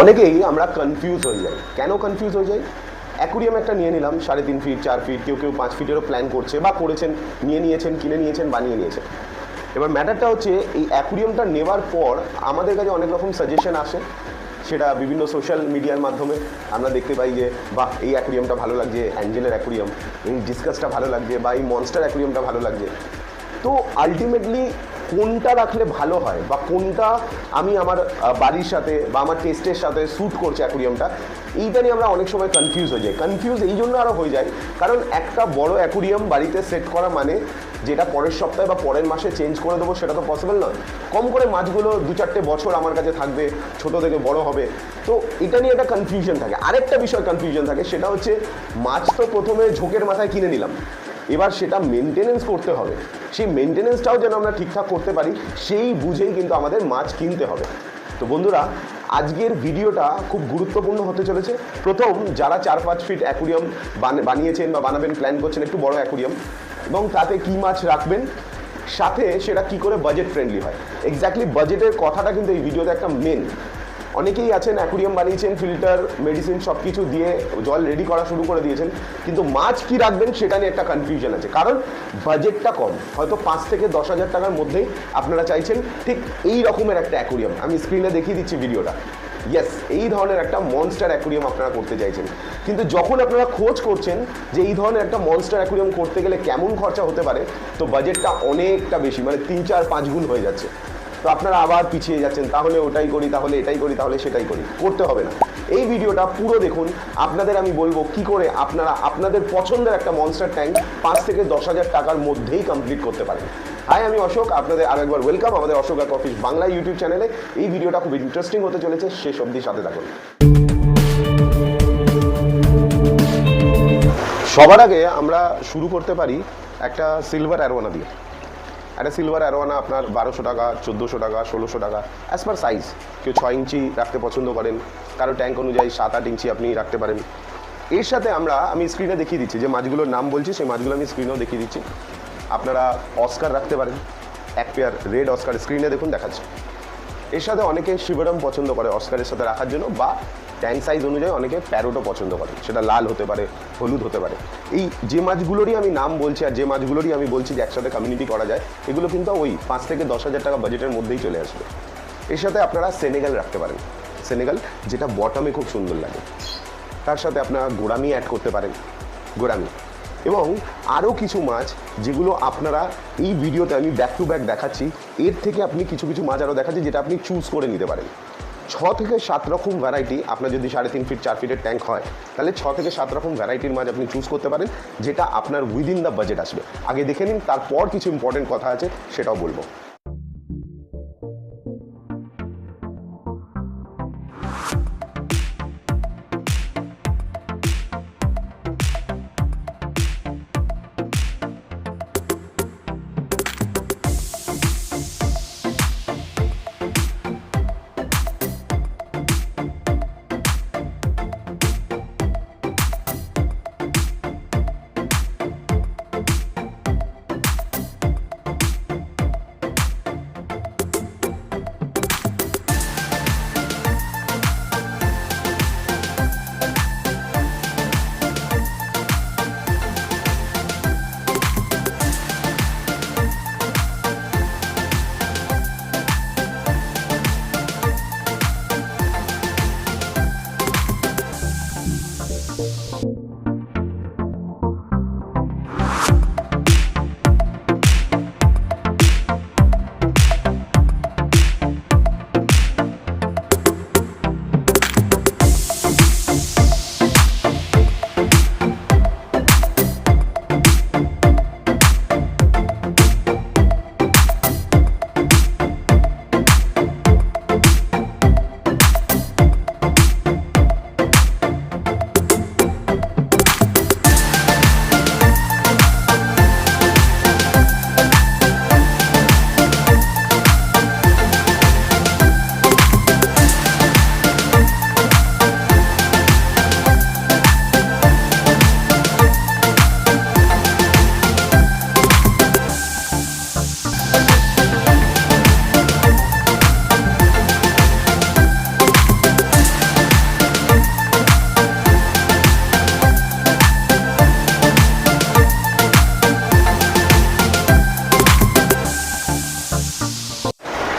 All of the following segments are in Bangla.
অনেকেই আমরা কনফিউজ হয়ে যাই। কেন কনফিউজ হয়ে যাই? অ্যাকুরিয়াম একটা নিয়ে নিলাম, সাড়ে তিন ফিট চার ফিট কেউ কেউ পাঁচ ফিটেরও প্ল্যান করছে বা করেছেন, নিয়ে নিয়েছেন, কিনে নিয়েছেন, বানিয়ে নিয়েছেন। এবার ম্যাটারটা হচ্ছে, এই অ্যাকুরিয়ামটা নেওয়ার পর আমাদের কাছে অনেক রকম সাজেশন আসে, সেটা বিভিন্ন সোশ্যাল মিডিয়ার মাধ্যমে। আমরা দেখতে পাই যে বা এই অ্যাকুরিয়ামটা ভালো লাগছে অ্যাঞ্জেলের অ্যাকুরিয়াম এই ডিসকাসটা ভালো লাগছে, বা এই মনস্টার অ্যাকুরিয়ামটা ভালো লাগছে। তো আলটিমেটলি কোনটা রাখলে ভালো হয় বা কোনটা আমি আমার বাড়ির সাথে বা আমার টেস্টের সাথে স্যুট করছে অ্যাকুরিয়ামটা এইটা নিয়ে আমরা অনেক সময় কনফিউজ হয়ে যাই। কনফিউজ এই জন্য আরও হয়ে যায়, কারণ একটা বড় অ্যাকুরিয়াম বাড়িতে সেট করা মানে যেটা পরের সপ্তাহে বা পরের মাসে চেঞ্জ করে দেবো সেটা তো পসিবল নয়। কম করে মাছগুলো দু চারটে বছর আমার কাছে থাকবে, ছোট থেকে বড় হবে। তো এটা নিয়ে একটা কনফিউশন থাকে। আরেকটা বিষয় কনফিউশন থাকে, সেটা হচ্ছে মাছ তো প্রথমে ঝোঁকের মাথায় কিনে নিলাম। এবার সেটা মেনটেনেন্স করতে হবে। সেই মেনটেনেন্সটাও যেন আমরা ঠিকঠাক করতে পারি, সেই বুঝেই কিন্তু আমাদের মাছ কিনতে হবে। তো বন্ধুরা, আজকের ভিডিওটা খুব গুরুত্বপূর্ণ হতে চলেছে। প্রথম, যারা চার পাঁচ ফিট অ্যাকুরিয়াম বানিয়েছেন বা বানাবেন, প্ল্যান করছেন একটু বড় অ্যাকুরিয়াম, এবং তাতে কী মাছ রাখবেন, সাথে সেটা কি করে বাজেট ফ্রেন্ডলি হয়। এক্স্যাক্টলি বাজেটের কথাটা কিন্তু এই ভিডিওতে একটা মেন অনেকেই আছেন অ্যাকুরিয়াম বানিয়েছেন ফিল্টার মেডিসিন সব কিছু দিয়ে জল রেডি করা শুরু করে দিয়েছেন। কিন্তু মাছ কি রাখবেন সেটা নিয়ে একটা কনফিউশন আছে। কারণ বাজেটটা কম। হয়তো পাঁচ থেকে দশ হাজার টাকার মধ্যেই আপনারা চাইছেন ঠিক এই রকমের একটা অ্যাকুরিয়াম আমি স্ক্রিনে দেখিয়ে দিচ্ছি ভিডিওটা। ইয়েস এই ধরনের একটা মনস্টার অ্যাকুরিয়াম আপনারা করতে চাইছেন। কিন্তু যখন আপনারা খোঁজ করছেন যে এই ধরনের একটা মনস্টার অ্যাকুরিয়াম করতে গেলে কেমন খরচা হতে পারে, তো বাজেটটা অনেকটা বেশি মানে তিন, চার, পাঁচ গুণ হয়ে যাচ্ছে। তো আপনারা আবার পিছিয়ে যাচ্ছেন, তাহলে ওটাই করি, তাহলে এটাই করি, তাহলে সেটাই করি। করতে হবে না। এই ভিডিওটা পুরো দেখুন, আপনাদের আমি বলব কি করে আপনারা, আপনাদের পছন্দের একটা মনস্টার ট্যাঙ্ক পাঁচ থেকে দশ হাজার টাকার মধ্যেই কমপ্লিট করতে পারেন। হাই আমি অশোক, আপনাদের আরেকবার ওয়েলকাম আমাদের অশোক এক অফিস বাংলা ইউটিউব চ্যানেলে এই ভিডিওটা খুব ইন্টারেস্টিং হতে চলেছে, শেষ অবধি সাথে থাকুন। সবার আগে আমরা শুরু করতে পারি একটা সিলভার অ্যারোনা দিয়ে। একটা সিলভার অ্যারোয়ানা আপনার বারোশো টাকা, চোদ্দোশো টাকা, ষোলোশো টাকা অ্যাজ পার সাইজ কেউ ছয় ইঞ্চি রাখতে পছন্দ করেন, কারও ট্যাঙ্ক অনুযায়ী সাত আট ইঞ্চি আপনি রাখতে পারেন। এর সাথে আমরা, আমি স্ক্রিনে দেখিয়ে দিচ্ছি, যে মাছগুলোর নাম বলছি, সেই মাছগুলো আমি স্ক্রিনেও দেখিয়ে দিচ্ছি। আপনারা অস্কার রাখতে পারেন, এক পেয়ার রেড অস্কার স্ক্রিনে দেখুন, দেখাচ্ছে। এর সাথে অনেকে শিবরম পছন্দ করে অস্কারের সাথে রাখার জন্য, বা ট্যাঙ্ক সাইজ অনুযায়ী অনেকে প্যারোটও পছন্দ করে। সেটা লাল হতে পারে, হলুদ হতে পারে। এই যে মাছগুলোরই আমি নাম বলছি আর যে মাছগুলোরই আমি বলছি যে একসাথে কমিউনিটি করা যায়, এগুলো কিন্তু ওই পাঁচ থেকে দশ হাজার টাকা বাজেটের মধ্যেই চলে আসবে। এর সাথে আপনারা সেনেগাল রাখতে পারেন। সেনেগাল যেটা বটমে খুব সুন্দর লাগে। তার সাথে আপনারা গোড়ামি অ্যাড করতে পারেন। গোড়ামি। এবং আরও কিছু মাছ যেগুলো আপনারা এই ভিডিওতে আমি ব্যাক টু ব্যাক দেখাচ্ছি, এর থেকে আপনি কিছু কিছু মাছ আরও দেখাচ্ছি, যেটা আপনি চুজ করে নিতে পারেন। ছ থেকে সাত রকম ভ্যারাইটি আপনার যদি সাড়ে তিন ফিট চার ফিটের ট্যাঙ্ক হয়, তাহলে ছ থেকে সাত রকম ভ্যারাইটির মাঝে আপনি চুজ করতে পারেন, যেটা আপনার উইদিন দ্য বাজেট আসবে। আগে দেখে নিন, তারপর কিছু ইম্পর্টেন্ট কথা আছে, সেটাও বলব।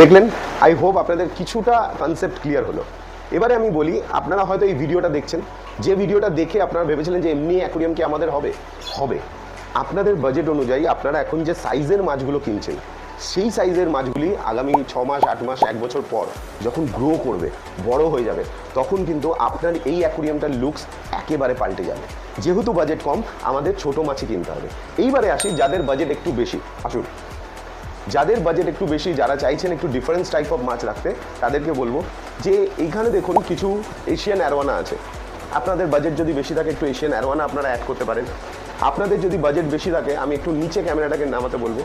দেখলেন? আই হোপ আপনাদের কিছুটা কনসেপ্ট ক্লিয়ার হলো। এবারে আমি বলি, আপনারা হয়তো এই ভিডিওটা দেখছেন। যে ভিডিওটা দেখে আপনারা ভেবেছিলেন যে এমনি অ্যাকুরিয়াম কি আমাদের হবে? হবে। আপনাদের বাজেট অনুযায়ী আপনারা এখন যে সাইজের মাছগুলো কিনছেন, সেই সাইজের মাছগুলি আগামী ছ মাস, আট মাস, এক বছর পর যখন গ্রো করবে, বড় হয়ে যাবে, তখন কিন্তু আপনার এই অ্যাকুরিয়ামটার লুকস একেবারে পাল্টে যাবে। যেহেতু বাজেট কম, আমাদের ছোট মাছই কিনতে হবে। এইবারে আসি, যাদের বাজেট একটু বেশি। আসুন। যাদের বাজেট একটু বেশি, যারা চাইছেন একটু ডিফারেন্স টাইপ অফ মাছ রাখতে, তাদেরকে বলব যে এইখানে দেখুন কিছু এশিয়ান অ্যারোয়ানা আছে। আপনাদের বাজেট যদি বেশি থাকে, একটু এশিয়ান অ্যারোয়ানা আপনারা অ্যাড করতে পারেন। আপনাদের যদি বাজেট বেশি থাকে, আমি একটু নিচে ক্যামেরাটাকে নামাতে বলব।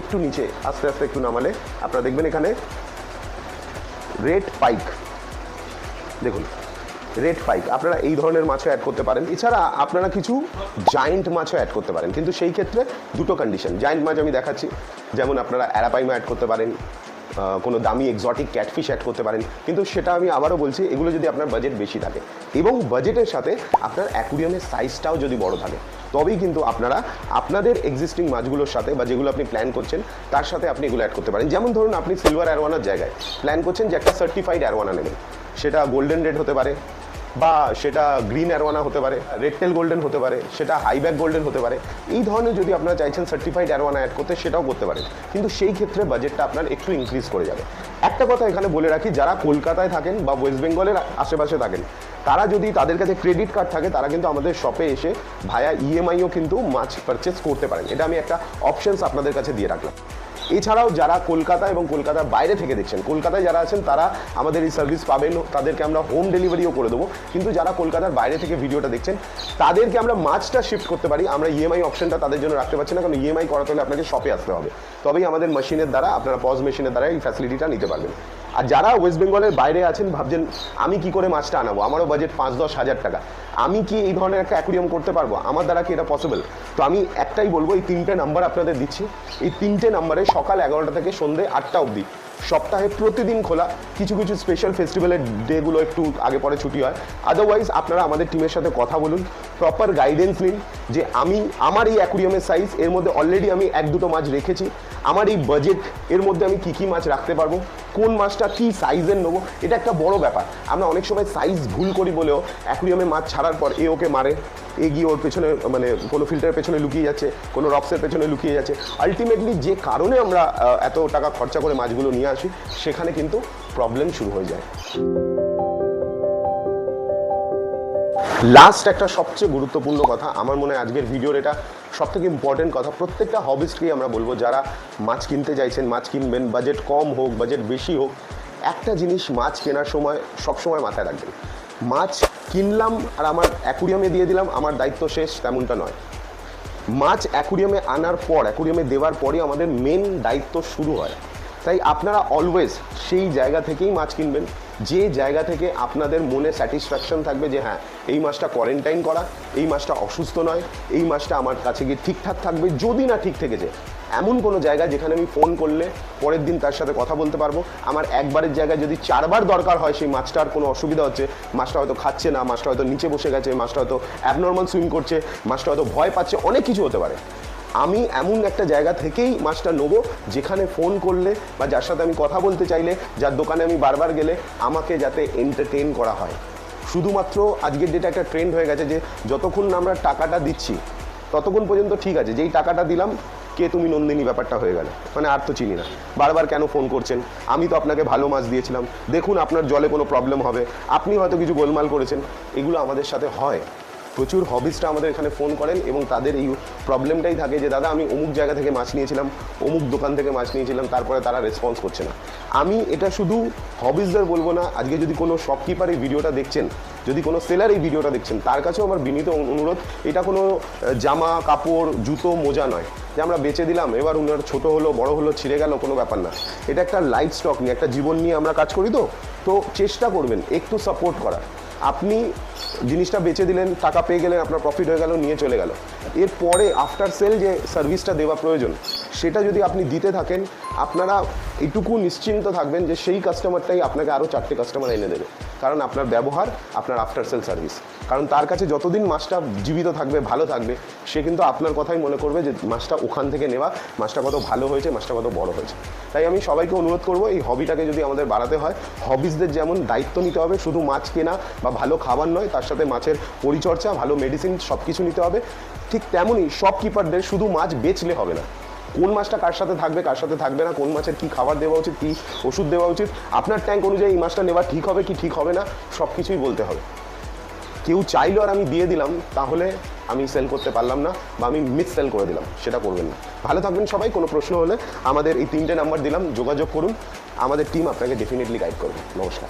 একটু নিচে, আস্তে আস্তে একটু নামালে আপনারা দেখবেন এখানে রেড পাইক দেখুন রেড পাইক আপনারা এই ধরনের মাছও অ্যাড করতে পারেন। এছাড়া আপনারা কিছু জায়েন্ট মাছও অ্যাড করতে পারেন। কিন্তু সেই ক্ষেত্রে দুটো কন্ডিশন জায়েন্ট মাছ আমি দেখাচ্ছি। যেমন আপনারা অ্যারাপাইমা অ্যাড করতে পারেন কোনো দামি এক্সটিক ক্যাটফিশ অ্যাড করতে পারেন। কিন্তু সেটা আমি আবারও বলছি, এগুলো যদি আপনার বাজেট বেশি থাকে। এবং বাজেটের সাথে আপনার অ্যাকুরিয়ামের সাইজটাও যদি বড় থাকে, তবেই কিন্তু আপনারা আপনাদের এক্সিস্টিং মাছগুলোর সাথে বা যেগুলো আপনি প্ল্যান করছেন, তার সাথে আপনি এগুলো অ্যাড করতে পারেন। যেমন ধরুন, আপনি সিলভার অ্যারোয়ানার জায়গায় প্ল্যান করছেন যে একটা সার্টিফাইড অ্যারোয়ানা নেবেন। সেটা গোল্ডেন রেড হতে পারে বা সেটা গ্রিন অ্যারোয়ানা হতে পারে রেড টেল গোল্ডেন হতে পারে, সেটা হাইব্যাক গোল্ডেন হতে পারে, এই ধরনের যদি আপনারা চাইছেন সার্টিফাইড অ্যারোয়ানা অ্যাড করতে, সেটাও করতে পারেন। কিন্তু সেই ক্ষেত্রে বাজেটটা আপনার একটু ইনক্রিজ করে যাবে। একটা কথা এখানে বলে রাখি, যারা কলকাতায় থাকেন বা ওয়েস্ট বেঙ্গলের আশেপাশে থাকেন, তারা যদি তাদের কাছে ক্রেডিট কার্ড থাকে, তারা কিন্তু আমাদের শপে এসে ভায়া ইএমআইও কিন্তু মাছ পারচেস করতে পারেন। এটা আমি একটা অপশনস আপনাদের কাছে দিয়ে রাখলাম। এছাড়াও যারা কলকাতা এবং কলকাতার বাইরে থেকে দেখছেন, কলকাতায় যারা আছেন তারা আমাদের এই সার্ভিস পাবেন, তাদেরকে আমরা হোম ডেলিভারিও করে দেবো। কিন্তু যারা কলকাতার বাইরে থেকে ভিডিওটা দেখছেন, তাদেরকে আমরা মাছটা শিফট করতে পারি। আমরা ইএমআই অপশনটা তাদের জন্য রাখতে পারছি না, কারণ ইএমআই করাতে হলে আপনাকে শপে আসতে হবে। তবেই আমাদের মেশিনের দ্বারা, আপনারা পজ মেশিনের দ্বারা এই ফ্যাসিলিটিটা নিতে পারবেন। আর যারা ওয়েস্ট বেঙ্গলের বাইরে আছেন, ভাবছেন, আমি কি করে মাছটা আনাবো? আমারও বাজেট পাঁচ, দশ হাজার টাকা। আমি কি এই ধরনের একটা অ্যাকুরিয়াম করতে পারব? আমার দ্বারা কি এটা পসিবল তো আমি একটাই বলব, এই তিনটে নাম্বার আপনাদের দিচ্ছি। এই তিনটে নাম্বারে সকাল এগারোটা থেকে সন্ধে আটটা অবধি। সপ্তাহে প্রতিদিন খোলা। কিছু কিছু স্পেশাল ফেস্টিভ্যালের ডেগুলো একটু আগে পরে ছুটি হয়। আদারওয়াইজ আপনারা আমাদের টিমের সাথে কথা বলুন প্রপার গাইডেন্স নিন যে আমি, আমার এই অ্যাকুরিয়ামের সাইজ এর মধ্যে অলরেডি আমি এক, দুটো মাছ রেখেছি। আমার এই বাজেট এর মধ্যে আমি কী কী মাছ রাখতে পারব? কোন মাছটা কী সাইজের নেব? এটা একটা বড় ব্যাপার। আমরা অনেক সময় সাইজ ভুল করি বলেও অ্যাকুরিয়ামে মাছ ছাড়ার পর এ ওকে মারে এগিয়ে ওর পেছনে মানে কোনো ফিল্টারের পেছনে লুকিয়ে যাচ্ছে, কোনো রক্সের পেছনে লুকিয়ে যাচ্ছে। আলটিমেটলি যে কারণে আমরা এত টাকা খরচা করে মাছগুলো নিয়ে আসি, সেখানে কিন্তু প্রবলেম শুরু হয়ে যায়। লাস্ট একটা সবচেয়ে গুরুত্বপূর্ণ কথা, আমার মনে হয় আজকের ভিডিওর এটা সব থেকে ইম্পর্টেন্ট কথা, প্রত্যেকটা হবিস্টকেই আমরা বলব, যারা মাছ কিনতে চাইছেন, মাছ কিনবেন বাজেট কম হোক বাজেট বেশি হোক, একটা জিনিস মাছ কেনার সময় সবসময় মাথায় রাখবেন। মাছ কিনলাম আর আমার অ্যাকুরিয়ামে দিয়ে দিলাম, আমার দায়িত্ব শেষ, তেমনটা নয়। মাছ অ্যাকুরিয়ামে আনার পর অ্যাকুরিয়ামে দেওয়ার পরই আমাদের মেন দায়িত্ব শুরু হয়। তাই আপনারা অলওয়েজ সেই জায়গা থেকেই মাছ কিনবেন। যে জায়গা থেকে আপনাদের মনে স্যাটিসফ্যাকশন থাকবে যে হ্যাঁ এই মাছটা কোয়ারেন্টাইন করা, এই মাছটা অসুস্থ নয়, এই মাছটা আমার কাছে গিয়ে ঠিকঠাক থাকবে, যদি না ঠিক থেকেছে এমন কোনো জায়গা যেখানে আমি ফোন করলে পরের দিন তার সাথে কথা বলতে পারব। আমার একবারের জায়গায় যদি চারবার দরকার হয় সেই মাছটার কোনো অসুবিধা হচ্ছে, মাছটা হয়তো খাচ্ছে না, মাছটা হয়তো নিচে বসে গেছে, মাছটা হয়তো অ্যাবনর্মাল সুইম করছে, মাছটা হয়তো ভয় পাচ্ছে, অনেক কিছু হতে পারে। আমি এমন একটা জায়গা থেকেই মাছটা নেব, যেখানে ফোন করলে বা যার সাথে আমি কথা বলতে চাইলে, যার দোকানে আমি বারবার গেলে আমাকে যাতে এন্টারটেন করা হয়। শুধুমাত্র আজকের ডেটে একটা ট্রেন্ড হয়ে গেছে যে, যতক্ষণ না আমরা টাকাটা দিচ্ছি, ততক্ষণ পর্যন্ত ঠিক আছে, যেই টাকাটা দিলাম, কে তুমি নন্দিনী ব্যাপারটা হয়ে গেল? মানে আর তো চিনি না। বারবার কেন ফোন করছেন? আমি তো আপনাকে ভালো মাছ দিয়েছিলাম। দেখুন, আপনার জলে কোনো প্রবলেম হবে। আপনি হয়তো কিছু গোলমাল করেছেন। এগুলো আমাদের সাথে হয়। প্রচুর হবিসটা আমাদের এখানে ফোন করেন এবং তাদের এই প্রবলেমটাই থাকে যে, দাদা, আমি অমুক জায়গা থেকে মাছ নিয়েছিলাম, অমুক দোকান থেকে মাছ নিয়েছিলাম, তারপরে তারা রেসপন্স করছে না। আমি এটা শুধু হবিসদের বলব না, আজকে যদি কোনো শপকিপার এই ভিডিওটা দেখছেন, যদি কোনো সেলার এই ভিডিওটা দেখছেন, তার কাছেও আমার বিনীত অনুরোধ, এটা কোনো জামা, কাপড়, জুতো, মোজা নয়। যে আমরা বেচে দিলাম, এবার উনার ছোট হলো, বড় হলো, ছিঁড়ে গেল, কোনো ব্যাপার না। এটা একটা লাইফ স্টক নিয়ে, একটা জীবন নিয়ে আমরা কাজ করি তো? তো চেষ্টা করবেন, একটু সাপোর্ট করার। আপনি জিনিসটা বেচে দিলেন, টাকা পেয়ে গেলেন, আপনার প্রফিট হয়ে গেল, নিয়ে চলে গেল। এরপরে আফটার সেল যে সার্ভিসটা দেওয়া প্রয়োজন, সেটা যদি আপনি দিতে থাকেন আপনারা এটুকু নিশ্চিন্ত থাকবেন যে সেই কাস্টমারটাই আপনাকে আরও চারটে কাস্টমার এনে দেবে। কারণ আপনার ব্যবহার, আপনার আফটার সেল সার্ভিস কারণ তার কাছে যতদিন মাছটা জীবিত থাকবে, ভালো থাকবে, সে কিন্তু আপনার কথাই মনে করবে যে মাছটা ওখান থেকে নেওয়া, মাছটা কত ভালো হয়েছে, মাছটা কত বড় হয়েছে। তাই আমি সবাইকে অনুরোধ করব, এই হবিটাকে যদি আমাদের বাড়াতে হয় হবিসদের যেমন দায়িত্ব নিতে হবে, শুধু মাছ কেনা বা ভালো খাবার নয়, তার সাথে মাছের পরিচর্যা, ভালো মেডিসিন সব কিছু নিতে হবে, ঠিক তেমনই শপকিপারদের শুধু মাছ বেচলে হবে না। কোন মাছটা কার সাথে থাকবে, কার সাথে থাকবে না, কোন মাছের কি খাবার দেওয়া উচিত, কি ওষুধ দেওয়া উচিত, আপনার ট্যাঙ্ক অনুযায়ী এই মাছটা নেওয়া ঠিক হবে কি ঠিক হবে না, সব কিছুই বলতে হবে। কেউ চাইলো আর আমি দিয়ে দিলাম, তাহলে আমি সেল করতে পারলাম না বা আমি মিস সেল করে দিলাম, সেটা করবেন না। ভালো থাকবেন সবাই, কোনো প্রশ্ন হলে আমাদের এই তিনটে নাম্বার দিলাম, যোগাযোগ করুন, আমাদের টিম আপনাকে ডেফিনেটলি গাইড করবে। নমস্কার।